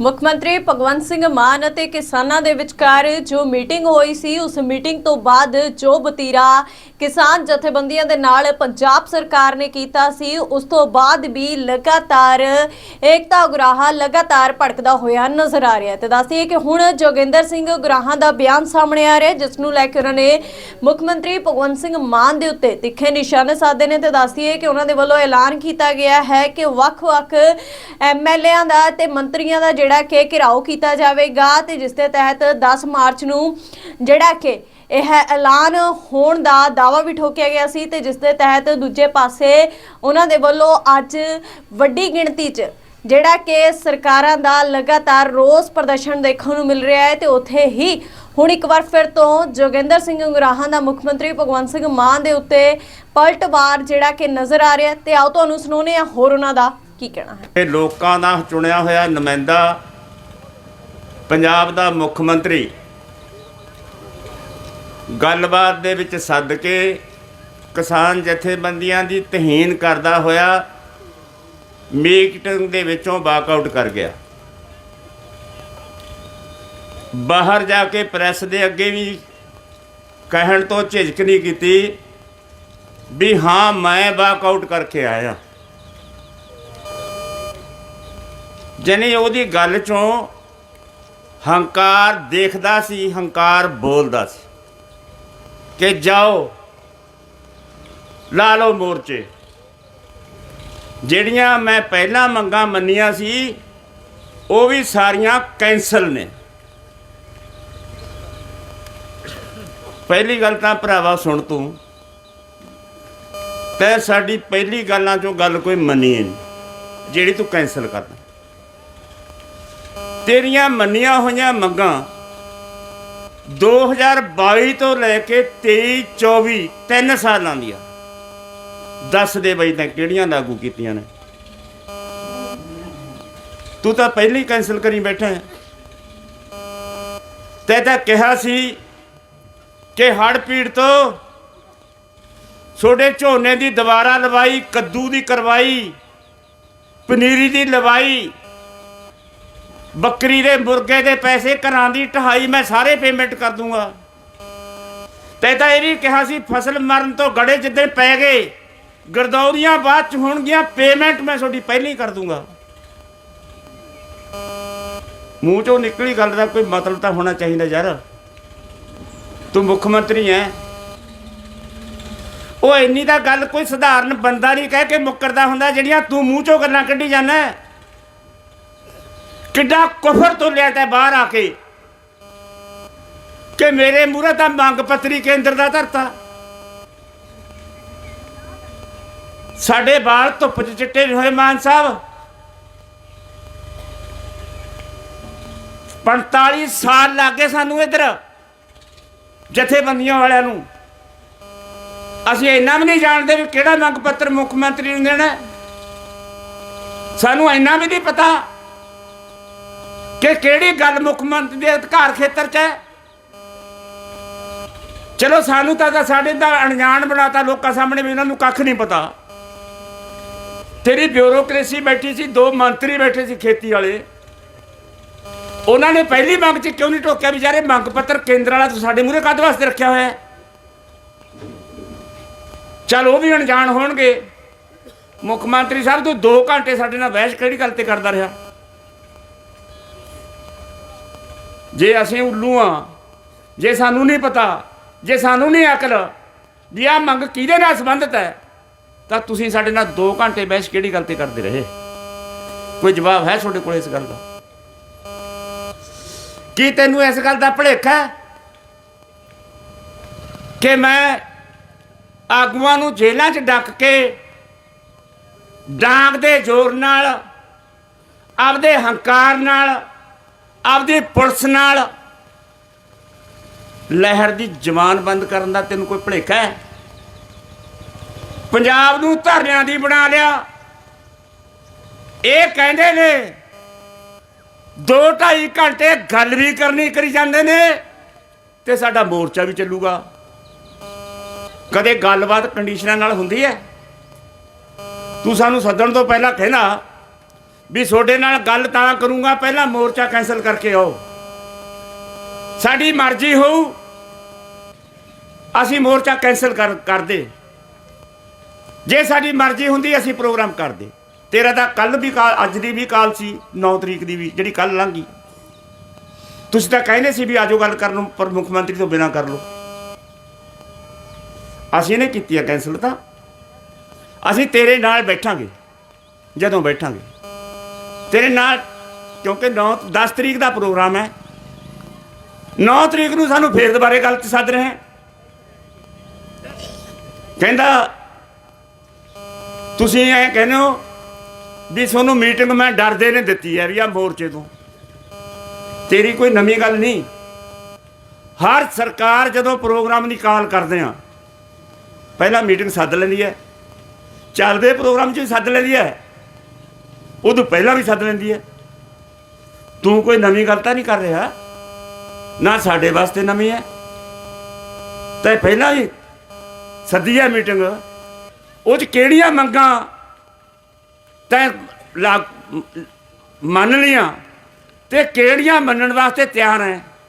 ਮੁੱਖ ਮੰਤਰੀ ਭਗਵੰਤ ਸਿੰਘ ਮਾਨ ਅਤੇ ਕਿਸਾਨਾਂ ਦੇ ਵਿਚਕਾਰ ਜੋ ਮੀਟਿੰਗ ਹੋਈ ਸੀ, ਉਸ ਮੀਟਿੰਗ ਤੋਂ ਬਾਅਦ ਜੋ ਬਤੀਰਾ ਕਿਸਾਨ ਜਥੇਬੰਦੀਆਂ ਦੇ ਨਾਲ ਪੰਜਾਬ ਸਰਕਾਰ ਨੇ ਕੀਤਾ ਸੀ, ਉਸ ਤੋਂ ਬਾਅਦ ਵੀ ਲਗਾਤਾਰ ਏਕਤਾ ਉਗਰਾਹਾ ਲਗਾਤਾਰ ਭੜਕਦਾ ਹੋਇਆ ਨਜ਼ਰ ਆ ਰਿਹਾ ਹੈ। ਤੇ ਦੱਸਦੀਏ ਕਿ ਹੁਣ ਜੋਗਿੰਦਰ ਸਿੰਘ ਉਗਰਾਹਾਂ ਦਾ ਬਿਆਨ ਸਾਹਮਣੇ ਆ ਰਿਹਾ ਜਿਸ ਨੂੰ ਲੈ ਕੇ ਉਹਨਾਂ ਨੇ ਮੁੱਖ ਮੰਤਰੀ ਭਗਵੰਤ ਸਿੰਘ ਮਾਨ ਦੇ ਉੱਤੇ ਤਿੱਖੇ ਨਿਸ਼ਾਨੇ ਸਾਧੇ ਨੇ ਤੇ ਦੱਸਦੀਏ ਕਿ ਉਹਨਾਂ ਦੇ ਵੱਲੋਂ ਐਲਾਨ ਕੀਤਾ ਗਿਆ ਹੈ ਕਿ ਵੱਖ-ਵੱਖ ਐਮਐਲਏਆਂ ਦਾ ਤੇ ਮੰਤਰੀਆਂ ਦਾ ਜਿਹੜਾ ਕਿ ਘਿਰਾਓ ਕੀਤਾ ਜਾਵੇਗਾ ਤੇ ਜਿਸ ਦੇ ਤਹਿਤ 10 ਮਾਰਚ ਨੂੰ ਜਿਹੜਾ ਕਿ ਇਹ ਐਲਾਨ ਹੋਣ ਦਾ ਦਾਵਾ ਵੀ ਠੋਕਿਆ ਗਿਆ ਸੀ ਤੇ ਜਿਸ ਦੇ ਤਹਿਤ ਦੂਜੇ ਪਾਸੇ ਉਹਨਾਂ ਦੇ ਵੱਲੋਂ ਅੱਜ ਵੱਡੀ ਗਿਣਤੀ 'ਚ ਜਿਹੜਾ ਕਿ ਸਰਕਾਰਾਂ ਦਾ ਲਗਾਤਾਰ ਰੋਸ ਪ੍ਰਦਰਸ਼ਨ ਦੇਖਣ ਨੂੰ ਮਿਲ ਰਿਹਾ ਹੈ ਤੇ ਉੱਥੇ ਹੀ ਹੁਣ ਇੱਕ ਵਾਰ ਫਿਰ ਤੋਂ ਜੋਗਿੰਦਰ ਸਿੰਘ ਉਗਰਾਹਾਂ ਦਾ ਮੁੱਖ ਮੰਤਰੀ ਭਗਵੰਤ ਸਿੰਘ ਮਾਨ ਦੇ ਉੱਤੇ ਪਲਟਵਾਰ ਜਿਹੜਾ ਕਿ ਨਜ਼ਰ ਆ ਰਿਹਾ ਹੈ। ਤੇ ਆਓ ਤੁਹਾਨੂੰ ਸੁਣਾਉਂਦੇ ਹਾਂ ਹੋਰ ਉਹਨਾਂ ਦਾ ਕੀ ਕਹਿਣਾ ਹੈ? ਇਹ ਲੋਕਾਂ ਦਾ ਚੁਣਿਆ ਹੋਇਆ ਨੁਮਾਇੰਦਾ ਪੰਜਾਬ ਦਾ ਮੁੱਖ ਮੰਤਰੀ ਗੱਲਬਾਤ ਦੇ ਵਿੱਚ ਸੱਦ ਕੇ ਕਿਸਾਨ ਜਥੇਬੰਦੀਆਂ ਦੀ ਤਹੀਨ ਕਰਦਾ ਹੋਇਆ ਮੀਟਿੰਗ ਦੇ ਵਿੱਚੋਂ ਵਾਕਆਊਟ ਕਰ ਗਿਆ। ਬਾਹਰ ਜਾ ਕੇ ਪ੍ਰੈਸ ਦੇ ਅੱਗੇ ਵੀ ਕਹਿਣ ਤੋਂ ਝਿਜਕ ਨਹੀਂ ਕੀਤੀ ਵੀ ਹਾਂ, ਮੈਂ ਵਾਕਆਊਟ ਕਰਕੇ ਆਇਆ। ਜਨੇ ਉਹਦੀ ਗੱਲ ਚੋਂ ਹੰਕਾਰ ਦੇਖਦਾ ਸੀ, ਹੰਕਾਰ ਬੋਲਦਾ ਸੀ ਕਿ ਜਾਓ, ਲਾ ਲਓ ਮੋਰਚੇ। ਜਿਹੜੀਆਂ ਮੈਂ ਪਹਿਲਾਂ ਮੰਗਾਂ ਮੰਨੀਆਂ ਸੀ, ਉਹ ਵੀ ਸਾਰੀਆਂ ਕੈਂਸਲ ਨੇ। ਪਹਿਲੀ ਗੱਲ ਤਾਂ ਭਰਾਵਾ ਸੁਣ ਤੂੰ, ਤੇ ਸਾਡੀ ਪਹਿਲੀ ਗੱਲਾਂ ਚੋਂ ਗੱਲ ਕੋਈ ਮੰਨੀ ਨਹੀਂ, ਜਿਹੜੀ ਤੂੰ ਕੈਂਸਲ ਕਰਦਾ ਤੇਰੀਆਂ ਮੰਨੀਆਂ ਹੋਈਆਂ ਮੰਗਾਂ 2022 ਤੋਂ ਲੈ ਕੇ 23 24 ਤਿੰਨ ਸਾਲਾਂ ਦੀਆਂ। ਦੱਸ ਦੇ ਬਈ ਤਾਂ ਕਿਹੜੀਆਂ ਲਾਗੂ ਕੀਤੀਆਂ ਨੇ। ਤੂੰ ਤਾਂ ਪਹਿਲਾਂ ਹੀ ਕੈਨਸਲ ਕਰੀ ਬੈਠਾ ਹੈ। ਤੈ ਤਾਂ ਕਿਹਾ ਸੀ ਕਿ ਹੜ ਪੀੜ ਤੋਂ ਛੋਡੇ ਝੋਨੇ ਦੀ ਦੁਬਾਰਾ ਲਵਾਈ, ਕੱਦੂ ਦੀ ਕਰਵਾਈ, ਪਨੀਰੀ ਦੀ ਲਵਾਈ ਬੱਕਰੀ ਦੇ ਮੁਰਗੇ ਦੇ ਪੈਸੇ ਘਰਾਂ ਦੀ ਢਹਾਈ ਮੈਂ ਸਾਰੇ ਪੇਮੈਂਟ ਕਰ ਦੂੰਗਾ। ਤੇ ਤਾਂ ਇਹ ਵੀ ਕਿਹਾ ਸੀ, ਫਸਲ ਮਰਨ ਤੋਂ ਗੜੇ ਜਿੱਦਣ ਪੈ ਗਏ, ਗਰਦੌਰੀਆਂ ਬਾਅਦ ਚ ਹੋਣਗੀਆਂ ਪੇਮੈਂਟ ਮੈਂ ਤੁਹਾਡੀ ਪਹਿਲੀ ਕਰ ਦੂੰਗਾ। ਮੂੰਹ ਚੋਂ ਨਿਕਲੀ ਗੱਲ ਦਾ ਕੋਈ ਮਤਲਬ ਤਾਂ ਹੋਣਾ ਚਾਹੀਦਾ ਯਾਰ। ਤੂੰ ਮੁੱਖ ਮੰਤਰੀ ਹੈ ਉਹ ਇੰਨੀ ਤਾਂ ਗੱਲ ਕੋਈ ਸਧਾਰਨ ਬੰਦਾ ਨਹੀਂ ਕਹਿ ਕੇ ਮੁੱਕਰਦਾ ਹੁੰਦਾ ਜਿਹੜੀਆਂ ਤੂੰ ਮੂੰਹ ਚੋਂ ਗੱਲਾਂ ਕੱਢੀ ਜਾਂਦਾ ਕਿੱਡਾ ਕੁਫਰ ਤੋਂ ਲੈ ਤੈ ਬਾਹਰ ਆ ਕੇ? ਕਿ ਮੇਰੇ ਮੂਹਰੇ ਤਾਂ ਮੰਗ ਪੱਤਰੀ ਕੇਂਦਰ ਦਾ ਧਰਤਾ। ਸਾਡੇ ਬਾਲ ਧੁੱਪ 'ਚ ਚਿੱਟੇ ਨਹੀਂ ਹੋਏ ਮਾਨ ਸਾਹਿਬ। 45 ਸਾਲ ਲੱਗੇ ਸਾਨੂੰ ਇੱਧਰ ਜਥੇਬੰਦੀਆਂ ਵਾਲਿਆਂ ਨੂੰ। ਅਸੀਂ ਇੰਨਾ ਵੀ ਨਹੀਂ ਜਾਣਦੇ ਵੀ ਕਿਹੜਾ ਮੰਗ ਪੱਤਰ ਮੁੱਖ ਮੰਤਰੀ ਨੂੰ ਦੇਣਾ। ਸਾਨੂੰ ਇੰਨਾ ਵੀ ਨਹੀਂ ਪਤਾ ਕਿ ਕਿਹੜੀ ਗੱਲ ਮੁੱਖ ਮੰਤਰੀ ਦੇ ਅਧਿਕਾਰ ਖੇਤਰ 'ਚ ਹੈ? ਚਲੋ ਸਾਨੂੰ ਤਾਂ ਸਾਡੇ ਦਾ ਅਣਜਾਣ ਬਣਾਤਾ, ਲੋਕਾਂ ਸਾਹਮਣੇ ਵੀ ਇਹਨਾਂ ਨੂੰ ਕੱਖ ਨਹੀਂ ਪਤਾ। ਤੇਰੀ ਬਿਊਰੋਕ੍ਰੇਸੀ ਬੈਠੀ ਸੀ, ਦੋ ਮੰਤਰੀ ਬੈਠੇ ਸੀ ਖੇਤੀ ਵਾਲੇ। ਉਹਨਾਂ ਨੇ ਪਹਿਲੀ ਮੰਗ 'ਚ ਕਿਉਂ ਨਹੀਂ ਟੋਕਿਆ ਵਿਚਾਰੇ ਮੰਗ ਪੱਤਰ ਕੇਂਦਰ ਵਾਲਾ ਤੂੰ ਸਾਡੇ ਮੂਹਰੇ ਕਾਹਦੇ ਵਾਸਤੇ ਰੱਖਿਆ ਹੋਇਆ ਹੈ? ਚਲ ਉਹ ਵੀ ਅਣਜਾਣ ਹੋਣਗੇ। ਮੁੱਖ ਮੰਤਰੀ ਸਾਹਿਬ ਤੂੰ 2 ਘੰਟੇ ਸਾਡੇ ਨਾਲ ਬਹਿਸ ਕਿਹੜੀ ਗੱਲ ਤੇ ਕਰਦਾ ਰਿਹਾ? ਜੇ ਅਸੀਂ ਉੱਲੂ ਆ, ਜੇ ਸਾਨੂੰ ਨਹੀਂ ਪਤਾ, ਜੇ ਸਾਨੂੰ ਨਹੀਂ ਅਕਲ ਵੀ ਆਹ ਮੰਗ ਕਿਹਦੇ ਨਾਲ ਸੰਬੰਧਿਤ ਹੈ, ਤਾਂ ਤੁਸੀਂ ਸਾਡੇ ਨਾਲ 2 ਘੰਟੇ ਬਹਿਸ ਕਿਹੜੀ ਗੱਲ ਤੇ ਕਰਦੇ ਰਹੇ? ਕੋਈ ਜਵਾਬ ਹੈ ਤੁਹਾਡੇ ਕੋਲ ਇਸ ਗੱਲ ਦਾ? ਕੀ ਤੈਨੂੰ ਇਸ ਗੱਲ ਦਾ ਭੁਲੇਖਾ ਹੈ ਕਿ ਮੈਂ ਆਗੂਆਂ ਨੂੰ ਜੇਲ੍ਹਾਂ 'ਚ ਡੱਕ ਕੇ ਡਾਂਗ ਦੇ ਜ਼ੋਰ ਨਾਲ, ਆਪਦੇ ਹੰਕਾਰ ਨਾਲ ਆਪਦੀ ਪੁਲਿਸ ਨਾਲ ਲਹਿਰ ਦੀ ਜਵਾਨ ਬੰਦ ਕਰਨ ਦਾ ਤੈਨੂੰ ਕੋਈ ਭੁਲੇਖਾ ਹੈ? ਪੰਜਾਬ ਨੂੰ ਧਰਨਿਆਂ ਦੀ ਬਣਾ ਲਿਆ। ਇਹ ਕਹਿੰਦੇ ਨੇ 2.5 ਘੰਟੇ ਗੱਲ ਵੀ ਕਰਨੀ ਕਰੀ ਜਾਂਦੇ ਨੇ ਤੇ ਸਾਡਾ ਮੋਰਚਾ ਵੀ ਚੱਲੂਗਾ। ਕਦੇ ਗੱਲਬਾਤ ਕੰਡੀਸ਼ਨਾਂ ਨਾਲ ਹੁੰਦੀ ਹੈ? ਤੂੰ ਸਾਨੂੰ ਸੱਦਣ ਤੋਂ ਪਹਿਲਾਂ ਕਹਿਣਾ ਵੀ ਤੁਹਾਡੇ ਨਾਲ ਗੱਲ ਤਾਂ ਕਰੂੰਗਾ, ਪਹਿਲਾਂ ਮੋਰਚਾ ਕੈਨਸਲ ਕਰਕੇ ਆਓ। ਸਾਡੀ ਮਰਜ਼ੀ ਹੋਊ, ਅਸੀਂ ਮੋਰਚਾ ਕੈਨਸਲ ਕਰ, ਕਰਦੇ। ਜੇ ਸਾਡੀ ਮਰਜ਼ੀ ਹੁੰਦੀ, ਅਸੀਂ ਪ੍ਰੋਗਰਾਮ ਕਰਦੇ। ਤੇਰਾ ਤਾਂ ਕੱਲ ਵੀ ਕਾਲ, ਅੱਜ ਦੀ ਵੀ ਕਾਲ ਸੀ 9 ਤਰੀਕ ਦੀ ਵੀ, ਜਿਹੜੀ ਕੱਲ ਲੰਘੀ ਤੁਸੀਂ ਤਾਂ ਕਹਿੰਦੇ ਸੀ ਵੀ ਆਜੋ ਗੱਲ ਕਰਨ ਨੂੰ, ਪਰ ਮੁੱਖ ਮੰਤਰੀ ਤੋਂ ਬਿਨਾਂ ਕਰ ਲਓ। ਅਸੀਂ ਨੇ ਕੀਤੀ ਹੈ ਕੈਨਸਲ ਤਾਂ। ਅਸੀਂ ਤੇਰੇ ਨਾਲ ਬੈਠਾਂਗੇ, ਜਦੋਂ ਬੈਠਾਂਗੇ। ਤੇਰੇ ਨਾਲ, ਕਿਉਂਕਿ 9 10 ਤਰੀਕ ਦਾ ਪ੍ਰੋਗਰਾਮ ਹੈ। 9 ਤਰੀਕ ਨੂੰ ਸਾਨੂੰ ਫੇਰ ਦੁਬਾਰੇ ਗੱਲ 'ਚ ਸੱਦ ਰਹੇ ਕਹਿੰਦਾ, ਤੁਸੀਂ ਐ ਕਹਿੰਦੇ ਹੋ ਵੀ ਤੁਹਾਨੂੰ ਮੀਟਿੰਗ ਮੈਂ ਡਰਦੇ ਨੇ ਦਿੱਤੀ ਹੈ ਵੀ ਆ ਮੋਰਚੇ ਤੋਂ। ਤੇਰੀ ਕੋਈ ਨਵੀਂ ਗੱਲ ਨਹੀਂ। ਹਰ ਸਰਕਾਰ ਜਦੋਂ ਪ੍ਰੋਗਰਾਮ ਦੀ ਕਾਲ ਕਰਦੇ ਆ, ਪਹਿਲਾਂ ਮੀਟਿੰਗ ਸੱਦ ਲੈਂਦੀ ਹੈ। ਚੱਲਦੇ ਪ੍ਰੋਗਰਾਮ 'ਚ ਵੀ ਸੱਦ ਲੈਂਦੀ ਹੈ। ਉਦੋਂ ਪਹਿਲਾਂ ਵੀ ਸੱਦ ਲੈਂਦੀ ਹੈ। ਤੂੰ ਕੋਈ ਨਵੀਂ ਗੱਲ ਤਾਂ ਨਹੀਂ ਕਰ ਰਿਹਾ? ਨਾ ਸਾਡੇ ਵਾਸਤੇ ਨਵੀਂ ਹੈ। ਤੇ ਪਹਿਲਾਂ ਹੀ ਸੱਦੀ ਹੈ ਮੀਟਿੰਗ। ਉਹ 'ਚ ਕਿਹੜੀਆਂ ਮੰਗਾਂ ਤੈਂ ਲਾ- ਮੰਨ ਲੀਆਂ ਤੇ ਕਿਹੜੀਆਂ ਮੰਨਣ ਵਾਸਤੇ ਤਿਆਰ ਹੈ?